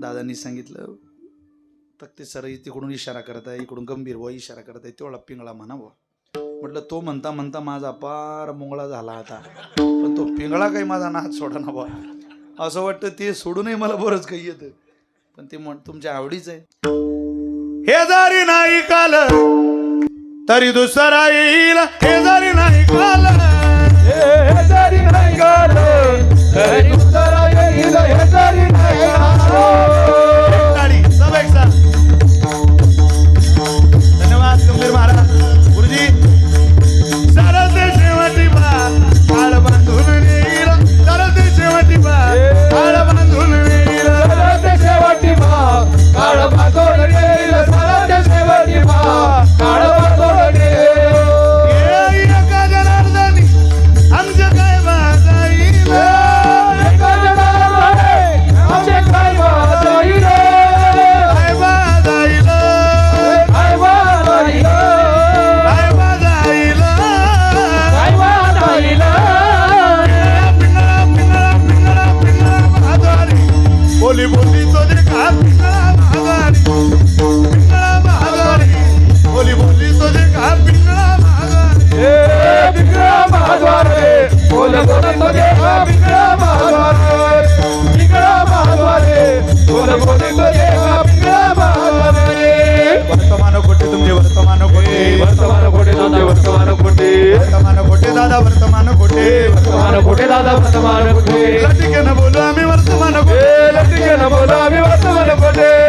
दादांनी सांगितलं तक्ते सर तिकडून इशारा करत आहे इकडून गंभीर व इशारा करत आहे तेवढा पिंगळा म्हणा बुवा. म्हटलं तो म्हणता म्हणता माझा पार मुंगळा झाला आता. पण तो पिंगळा काही माझा नाच सोडा ना बा असं वाटतं ते सोडूनही मला बरंच काही येतं. पण ते म्हण तुमच्या आवडीच आहे. हे जरी नाही काल तरी दुसरा येईल. हे जरी नाही काल إلى يدرنا يا رب वर्तमान कोटे दादा वर्तमान कोटे वर्तमान कोटे दादा वर्तमान कोटे लटिके न बोलू आम्ही वर्तमान कोटे ए लटिके न बोला आम्ही वर्तमान कोटे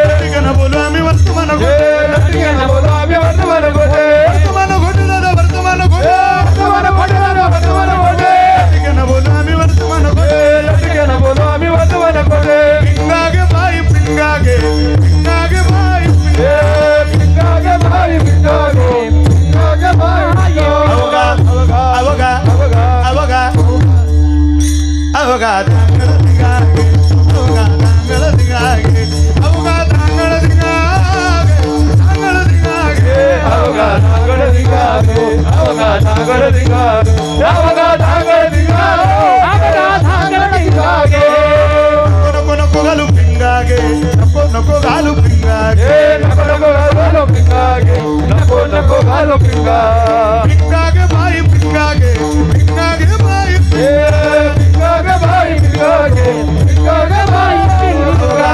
नको घालो पिंगा पिंगागे बाई पिंगागे पिंगागे बाई ए पिंगागे भाई पिंगागे पिंगागे भाई पिंगा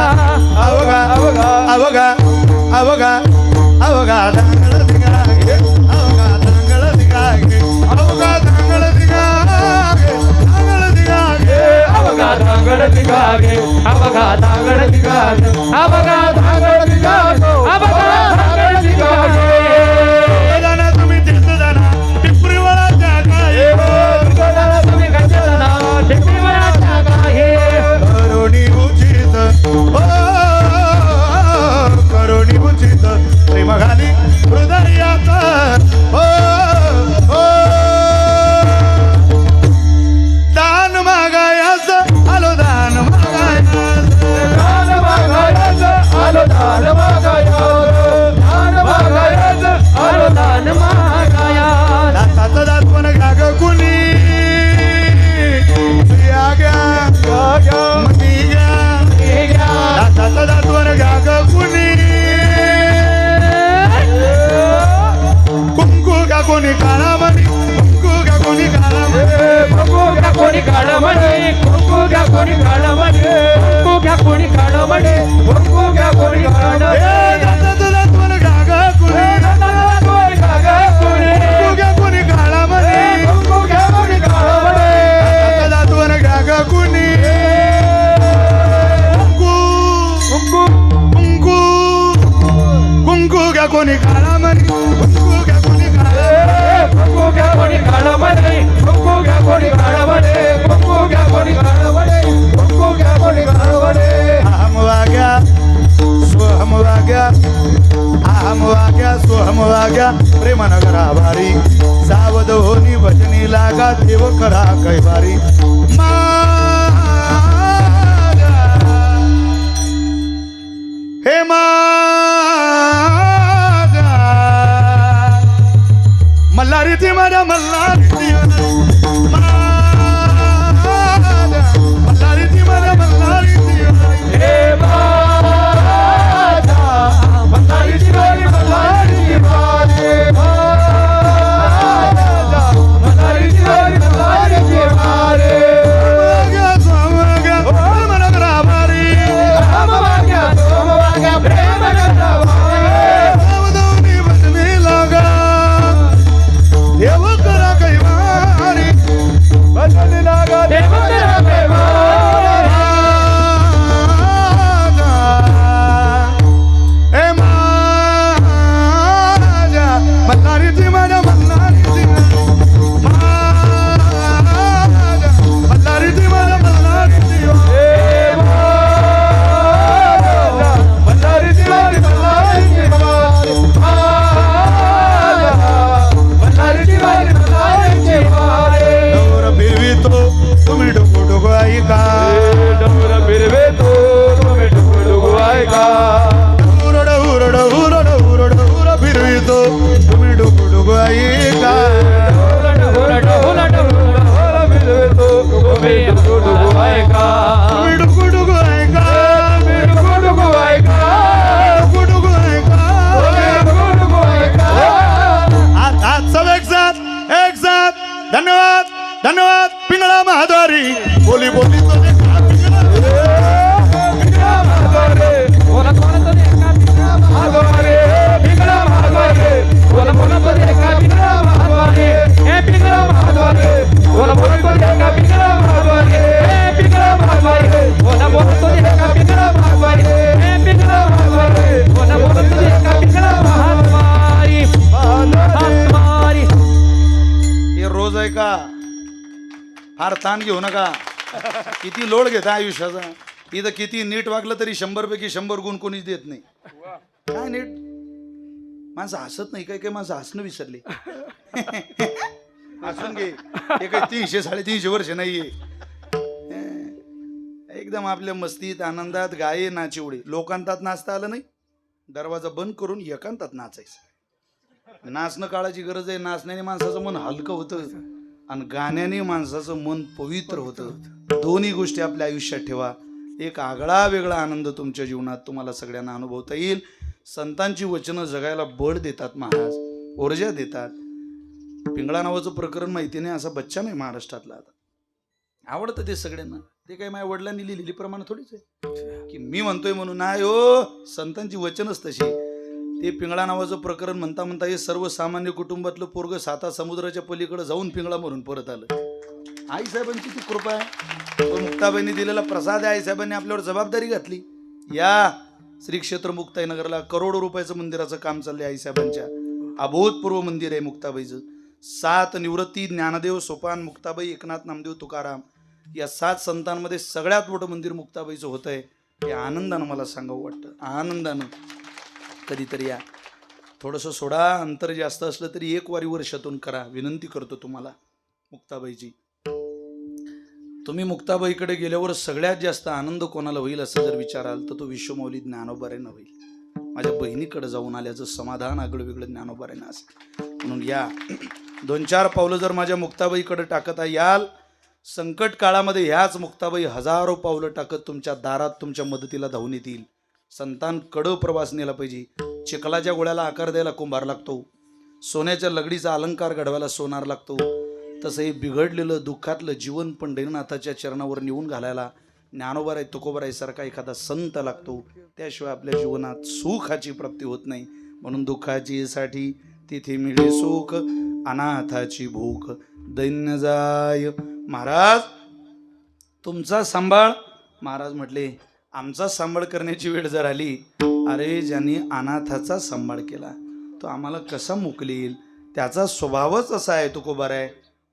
अवगा अवगा अवगा अवगा अवगा धांगड दिगागे अवगा कुंकू घ्या कोणी काळा मणी. कुंकू घ्या कोणी काळा अहम वाग्या स्वहम वाग्या. अहम वाग्या स्वहम वाग्या. प्रेमनगर आभारी. सावध होनी भजनी लागा देव करा कैवारी. मा Fatima, I'm a lot किती लोड घेता आयुष्याचा? इथं किती नीट वागलं तरी शंभर पैकी शंभर गुण कोणीच देत नाही. काय नीट? माणसं हसत नाही काय काय माणसं हसणं विसरले. हसून घे. हे काय तीनशे साडेतीनशे वर्ष नाहीये. एकदम आपल्या मस्तीत आनंदात गाये नाचिवडे लोकांतात नाचता आलं नाही. दरवाजा बंद करून एकांतात नाचायचं. नाचणं काळाची गरज आहे. नाचण्याने माणसाचं मन हलकं होतं. आणि गाण्याने माणसाचं मन पवित्र होतं. दोन्ही गोष्टी आपल्या आयुष्यात ठेवा. एक आगळा वेगळा आनंद तुमच्या जीवनात तुम्हाला सगळ्यांना अनुभवता येईल. संतांची वचनं जगायला बळ देतात महाराज. ऊर्जा देतात. पिंगळा नावाचं प्रकरण माहिती नाही असा बच्चा नाही महाराष्ट्रातला आता. आवडतं ते सगळ्यांना. ते काही माझ्या वडिलांनी लिहिलेली प्रमाण थोडीच आहे. की मी म्हणतोय म्हणून नाही हो संतांची वचनच तशी. ते पिंगळा नावाचं प्रकरण म्हणता म्हणता हे सर्वसामान्य कुटुंबातलं पोरग साता समुद्राच्या पलीकडे जाऊन पिंगळा मरून परत आलं. आईसाहेबांची ती कृपा आहे. तो मुक्ताबाईंनी दिलेला प्रसाद आहे. आईसाहेबांनी आपल्यावर जबाबदारी घातली. या श्री क्षेत्र मुक्ताईनगरला करोडो रुपयाचं मंदिराचं काम चाललंय आईसाहेबांच्या अभूतपूर्व मंदिर आहे मुक्ताबाईचं. सात निवृत्ती ज्ञानदेव सोपान मुक्ताबाई एकनाथ नामदेव तुकाराम या सात संतांमध्ये सगळ्यात मोठं मंदिर मुक्ताबाईचं होतं आहे हे आनंदानं मला सांगावं वाटतं. आनंदानं. कधीतरी या. थोडंसं सोडा अंतर जास्त असलं तरी एक वारी वर्षातून करा. विनंती करतो तुम्हाला मुक्ताबाईची तुम्ही मुक्ताबाईकडे गेल्यावर सगळ्यात जास्त आनंद कोणाला होईल असं जर विचाराल तर तो विश्वमौली ज्ञानोबाऱ्यानं होईल. माझ्या बहिणीकडे जाऊन आल्याचं समाधान आगळं वेगळं ज्ञानोबाऱ्यानं असेल. म्हणून या. दोन चार पावलं जर माझ्या मुक्ताबाईकडे टाकत याल संकट काळामध्ये ह्याच मुक्ताबाई हजारो पावलं टाकत तुमच्या दारात तुमच्या मदतीला धावून येतील. संतान कडव प्रवास नेला पाहिजे. चिखलाच्या गोळ्याला आकार द्यायला कुंभार लागतो. सोन्याच्या लगडीचा अलंकार घडवायला सोनार लागतो. तसं हे बिघडलेलं दुःखातलं जीवन पण दैननाथाच्या चरणावर नेऊन घालायला ज्ञानोबर आहे तुकोबर आहे सारखा एखादा संत लागतो. त्याशिवाय आपल्या जीवनात सुखाची प्राप्ती होत नाही. म्हणून दुःखाची साठी तिथे मिळे सुख अनाथाची भूक. दैन्य जाय. महाराज तुमचा सांभाळ. महाराज म्हटले आमचा सांभाळ करण्याची वेळ जर आली अरे ज्यांनी अनाथाचा सांभाळ केला तो आम्हाला कसा मोकलील त्याचा स्वभावच असा आहे तुकोबार आहे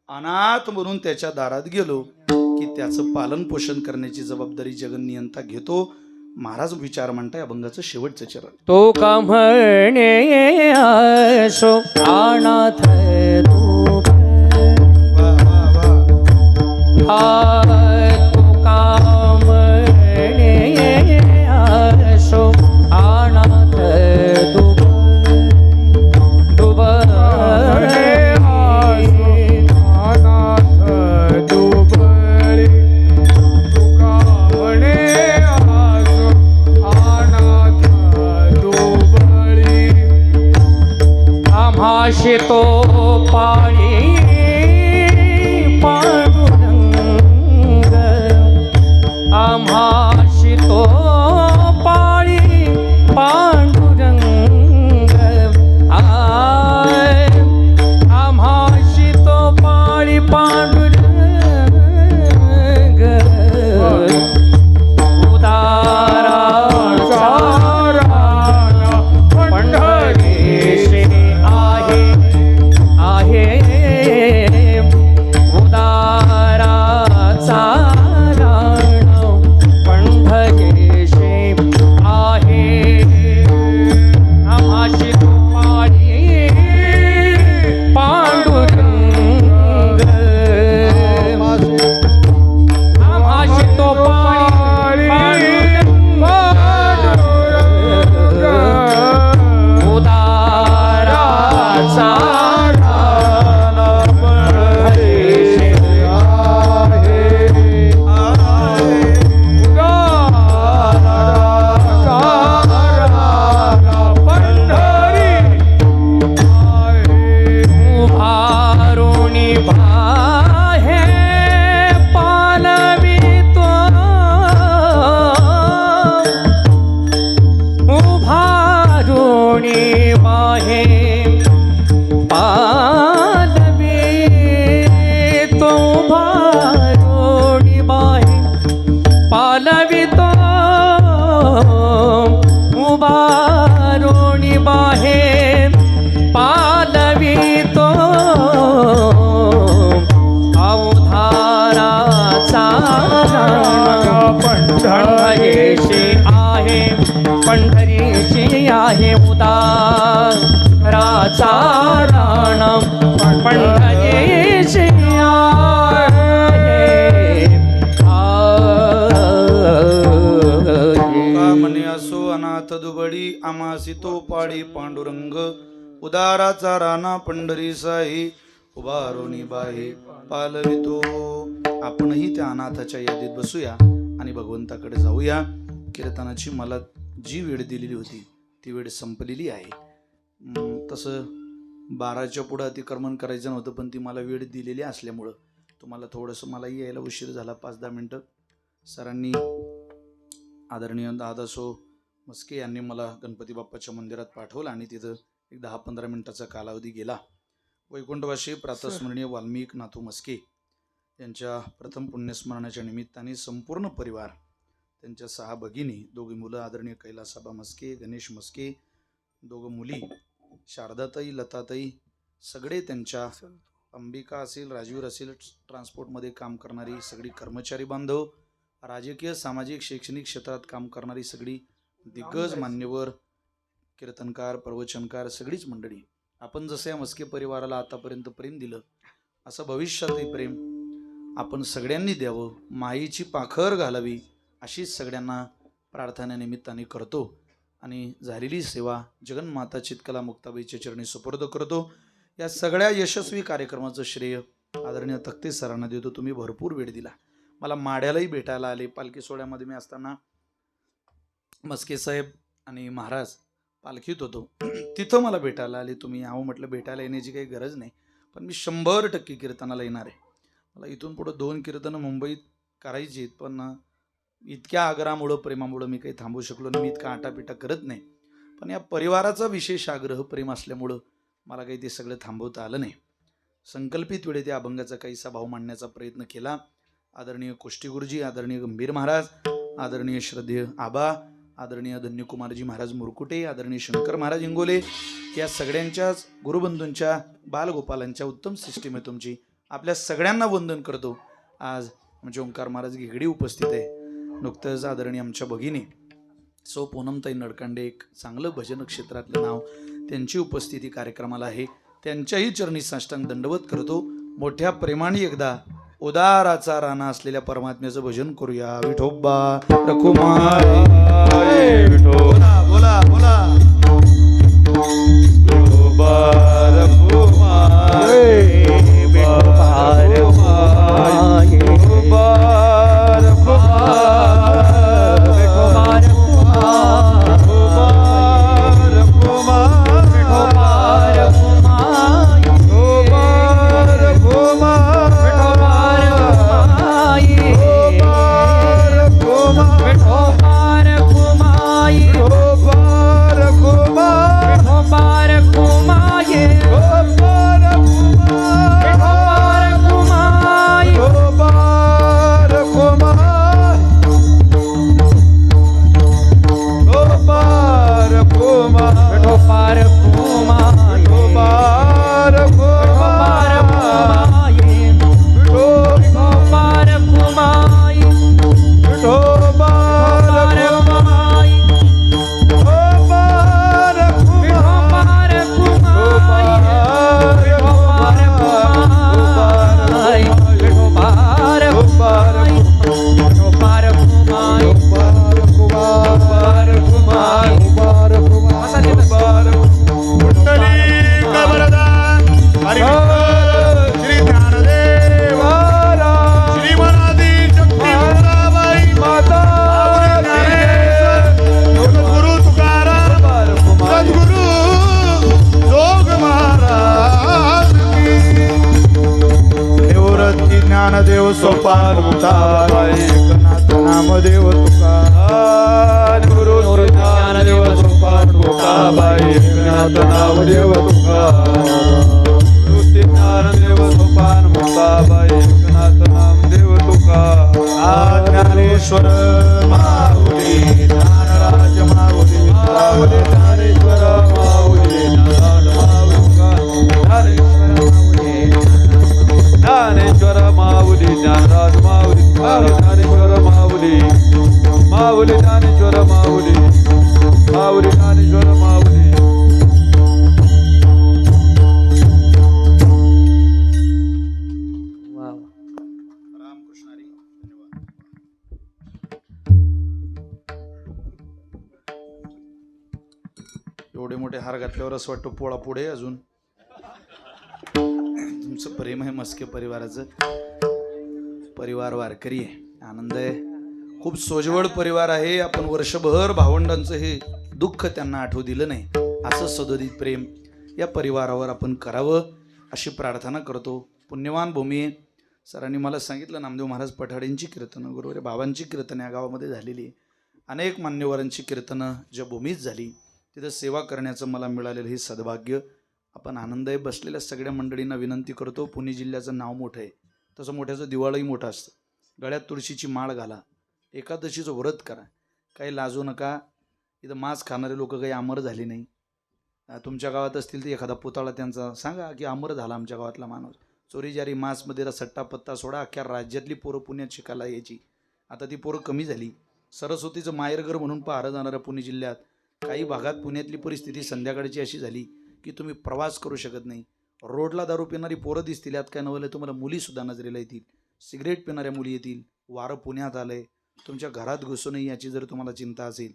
अनाथ म्हणून त्याच्या दारात गेलो की त्याचं पालन पोषण करण्याची जबाबदारी जगन्नियंता घेतो. महाराज विचार म्हणताय अभंगाचं शेवटचं चरण. तो का म्हणे असो अनाथ तू. वा वा वा. आहे. पंढरीची आहे उदाराचा राण पंढरीची म्हणे असो अनाथ दुबडी आमासी तो पाडी पांडुरंग. उदाराचा राणा पंढरी साई उभारोनी बाई पालवितो आपणही त्या अनाथाच्या यादीत बसूया आणि भगवंताकडे जाऊया. कीर्तनाची मला जी वेळ दिलेली होती ती वेळ संपलेली आहे. तसं बाराच्या पुढं अतिक्रमण करायचं नव्हतं पण ती मला वेळ दिलेली असल्यामुळं. तुम्हाला थोडंसं मलाही यायला उशीर झाला पाच दहा मिनटं. सरांनी आदरणीय दादासो मस्के यांनी मला गणपती बाप्पाच्या मंदिरात पाठवलं आणि तिथं एक दहा पंधरा मिनिटाचा कालावधी गेला. वैकुंठवासी प्रातस्मरणीय वाल्मिक नाथू मस्के यांच्या प्रथम पुण्यस्मरणाच्या निमित्ताने संपूर्ण परिवार त्यांच्या सहा भगिनी दोघी मुलं आदरणीय कैलासाबा मस्के गणेश मस्के दोघं मुली शारदाताई लताताई सगळे त्यांच्या अंबिका असेल राजवीर असेल ट्रान्सपोर्टमध्ये काम करणारी सगळी कर्मचारी बांधव राजकीय सामाजिक शैक्षणिक क्षेत्रात काम करणारी सगळी दिग्गज मान्यवर कीर्तनकार प्रवचनकार सगळीच मंडळी. आपण जसं या मस्के परिवाराला आतापर्यंत प्रेम दिलं असं भविष्यातही प्रेम आपण सगळ्यांनी द्यावं. माईची पाखर घालावी. अशीच सगळ्यांना प्रार्थनेनिमित्ताने करतो आणि झालेली सेवा जगन्माता चितकला मुक्ताबाईच्या चरणी सुपूर्द करतो. या सगळ्या यशस्वी कार्यक्रमाचं श्रेय आदरणीय तक्ते सरांना देतो. तुम्ही भरपूर वेळ दिला. मला माड्यालाही भेटायला आले. पालखी सोहळ्यामध्ये मी असताना मस्के साहेब आणि महाराज पालखीत होतो. तिथं मला भेटायला आले. तुम्ही अहो म्हटलं भेटायला येण्याची काही गरज नाही पण मी शंभर टक्के कीर्तनाला येणार आहे. मला इथून पुढं दोन कीर्तनं मुंबईत करायची आहेत पण इतक्या आग्रहामुळं प्रेमामुळं मी काही थांबू शकलो नाही मी इतका आटापिटा करत नाही. पण या परिवाराचा विशेष आग्रह प्रेम असल्यामुळं मला काही ते सगळं थांबवता आलं नाही. संकल्पित वेळी त्या अभंगाचा काहीसा भाव मांडण्याचा प्रयत्न केला. आदरणीय कुष्टीगुरुजी आदरणीय गंभीर महाराज आदरणीय श्रद्धेय आबा आदरणीय धन्यकुमारजी महाराज मुरकुटे आदरणीय शंकर महाराज इंगोले या सगळ्यांच्याच गुरुबंधूंच्या बालगोपालांच्या उत्तम सिस्टीम आहे तुमची आपल्या सगळ्यांना वंदन करतो. आज आमचे ओंकार महाराज घेगडी उपस्थित आहे. नुकतंच आदरणीय आमच्या भगिनी सो पूनमताई नडकांडे एक चांगलं भजन क्षेत्रातलं नाव त्यांची उपस्थिती कार्यक्रमाला आहे. त्यांच्याही चरणी साष्टांग दंडवत करतो. मोठ्या प्रेमाने एकदा उदाराचा राणा असलेल्या परमात्म्याचं भजन करूया. विठोबा रखुमाई बोला बोला. माऊली ज्ञानराज माऊली ज्ञानेश्वर माऊली. ज्ञानेश्वर माऊली. माऊली ज्ञानेश्वर माऊली. एवढे मोठे हार घातल्यावर असं वाटतं पोळा पुढे अजून. तुमचं प्रेम आहे मस्के परिवाराचं. परिवार वारकरी आहे. आनंद आहे. खूप सोजवळ परिवार आहे. आपण वर्षभर भावंडांचं हे दुःख त्यांना आठवू दिलं नाही. असं सदोदित प्रेम या परिवारावर आपण करावं अशी प्रार्थना करतो. पुण्यवान भूमी आहे. सरांनी मला सांगितलं नामदेव महाराज पठाडेंची कीर्तनं गुरुवारी बाबांची कीर्तनं या गावामध्ये झालेली आहे. अनेक मान्यवरांची कीर्तनं ज्या भूमीत झाली तिथं सेवा करण्याचं मला मिळालेलं हे सद्भाग्य. आपण आनंद आहे बसलेल्या सगळ्या मंडळींना विनंती करतो. पुणे जिल्ह्याचं नाव मोठं आहे. तसं मोठ्याचं दिवाळही मोठं असतं. गळ्यात तुळशीची माळ घाला. एकादशीचं व्रत करा. काही लाजू नका. इथं मांस खाणारे लोक काही अमर झाले नाही. तुमच्या गावात असतील तर एखादा पुतळा त्यांचा सांगा की अमर झाला आमच्या गावातला माणूस. चोरी जारी मांसमध्ये सट्टा पत्ता सोडा. अख्ख्या राज्यातली पोरं पुण्यात शिकायला यायची. आता ती पोरं कमी झाली. सरस्वतीचं माहेरघर म्हणून पाहिलं जाणाऱ्या पुणे जिल्ह्यात काही भागात पुण्यातली परिस्थिती संध्याकाळची अशी झाली की तुम्ही प्रवास करू शकत नाही. रोडला दारू पिणारी पोरं दिसतील यात काय नवलं तुम्हाला मुलीसुद्धा नजरेला येतील. सिगरेट पिणाऱ्या मुली येतील. वारं पुण्यात आलं आहे तुमच्या घरात घुसू नये याची जर तुम्हाला चिंता असेल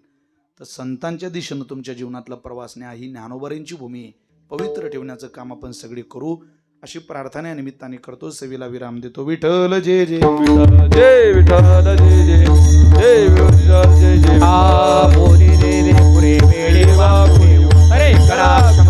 तर संतांच्या दिशेनं तुमच्या जीवनातला प्रवास न्या. ही ज्ञानोबारींची भूमी आहे. पवित्र ठेवण्याचं काम आपण सगळे करू. अशी प्रार्थना या निमित्ताने करतो. सेवेला विराम देतो. विठ्ठल जे जे विठ्ठल जय. विठ्ठल जय जय जय विठ्ठल जय जय. आ बोले रे रे पुरे वेळे वापुरे अरे करा.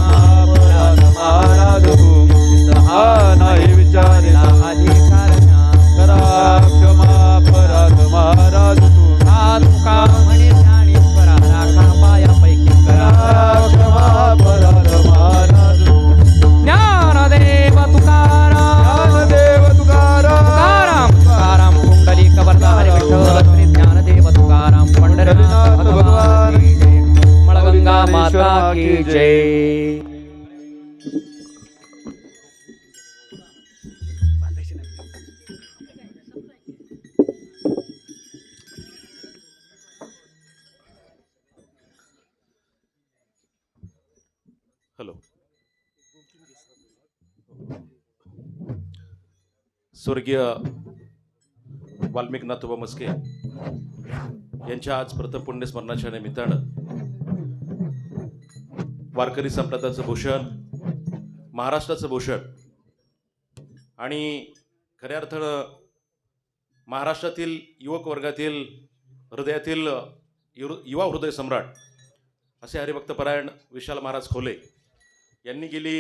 स्वर्गीय वाल्मिक नाथोबा मस्के यांच्या आज प्रथम पुण्यस्मरणाच्या निमित्तानं वारकरी संप्रदायाचं भूषण महाराष्ट्राचं भूषण आणि खऱ्या अर्थानं महाराष्ट्रातील युवक वर्गातील हृदयातील यु युवा हृदय सम्राट असे हरिभक्तपरायण विशाल महाराज खोले यांनी गेली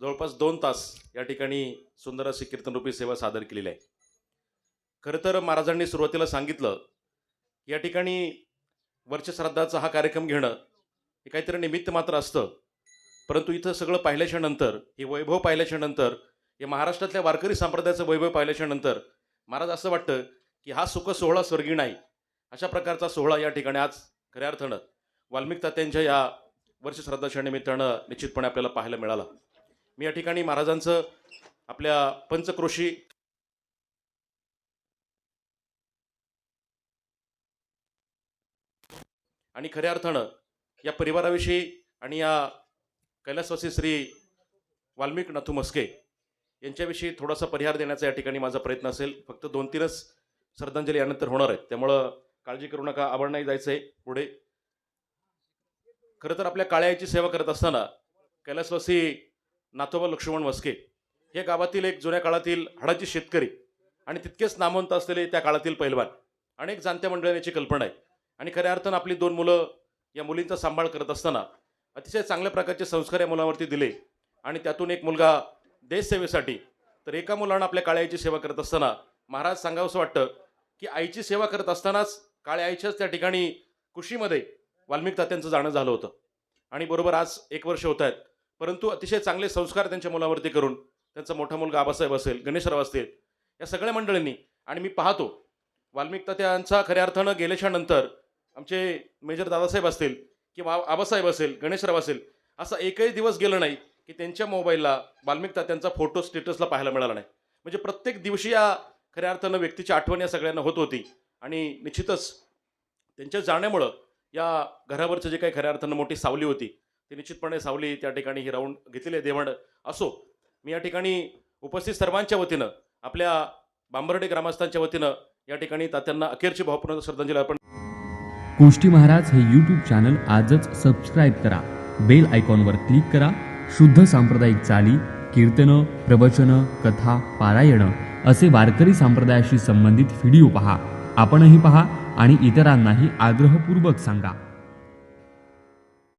जवळपास दोन तास या ठिकाणी सुंदर अशी कीर्तनरूपी सेवा सादर केलेली आहे. खरं तर महाराजांनी सुरुवातीला सांगितलं की या ठिकाणी वर्षश्राद्धाचा हा कार्यक्रम घेणं हे काहीतरी निमित्त मात्र असतं. परंतु इथं सगळं पाहिल्याच्या नंतर हे वैभव पाहिल्याच्या नंतर हे महाराष्ट्रातल्या वारकरी संप्रदायाचं वैभव पाहिल्याच्या नंतर महाराज असं वाटतं की हा सुख सोहळा स्वर्गी नाही. अशा प्रकारचा सोहळा या ठिकाणी आज खऱ्या अर्थानं वाल्मिक तात्यांच्या या वर्षश्राद्धाच्या निमित्तानं निश्चितपणे आपल्याला पाहायला मिळाला. मी या ठिकाणी महाराजांचं आपल्या पंचक्रोशी आणि खऱ्या अर्थानं या परिवाराविषयी आणि या कैलासवासी श्री वाल्मिक नाथू मस्के यांच्याविषयी थोडासा परिहार देण्याचा या ठिकाणी माझा प्रयत्न असेल. फक्त दोन तीनच श्रद्धांजली यानंतर होणार आहेत. त्यामुळं काळजी करू नका आवड नाही जायचं आहे पुढे. खरं तर आपल्या काळ्याची सेवा करत असताना कैलासवासी नाथोबा लक्ष्मण वस्के हे गावातील एक जुन्या काळातील हाडाची शेतकरी आणि तितकेच नामवंत असलेले त्या काळातील पैलवान. अनेक जाणत्या मंडळींची कल्पना आहे. आणि खऱ्या अर्थानं आपली दोन मुलं या मुलींचा सांभाळ करत असताना अतिशय चांगल्या प्रकारचे संस्कार या मुलावरती दिले. आणि त्यातून एक मुलगा देशसेवेसाठी तर एका मुलानं आपल्या काळ्याची सेवा करत असताना महाराज सांगावंसं वाटतं की आईची सेवा करत असतानाच काळ्या आईच्याच त्या ठिकाणी कुशीमध्ये वाल्मिक तात्यांचं जाणं झालं होतं. आणि बरोबर आज एक वर्ष होत आहेत. परंतु अतिशय चांगले संस्कार त्यांच्या मुलावरती करून त्यांचा मोठा मुलगा आबासाहेब असेल गणेशराव असतील या सगळ्या मंडळींनी आणि मी पाहतो वाल्मिकता त्यांचा खऱ्या अर्थानं गेल्याच्यानंतर आमचे मेजर दादासाहेब असतील किंवा आबासाहेब असेल गणेशराव असेल असा एकही दिवस गेला नाही की त्यांच्या मोबाईलला वाल्मिकता त्यांचा फोटो स्टेटसला पाहायला मिळाला नाही. म्हणजे प्रत्येक दिवशी या खऱ्या अर्थानं व्यक्तीची आठवण या सगळ्यांना होत होती आणि निश्चितच त्यांच्या जाण्यामुळं या घरावरचं जे काही खऱ्या अर्थानं मोठी सावली होती ती निश्चितपणे सावली त्या ठिकाणी ही राहून घेतलेली आहे देवण असो मी या ठिकाणी उपस्थित सर्वांच्या वतीनं आपल्या बांबर्डे ग्रामस्थांच्या वतीनं या ठिकाणी तात्यांना अखेरची भावपूर्ण श्रद्धांजली अर्पण गोष्टी महाराज हे यूट्यूब चॅनल आजच सबस्क्राईब करा. बेल आयकॉनवर क्लिक करा. शुद्ध सांप्रदायिक चाली कीर्तनं प्रवचनं कथा पारायणं असे वारकरी संप्रदायाशी संबंधित व्हिडिओ पहा. आपणही पहा आणि इतरांनाही आग्रहपूर्वक सांगा.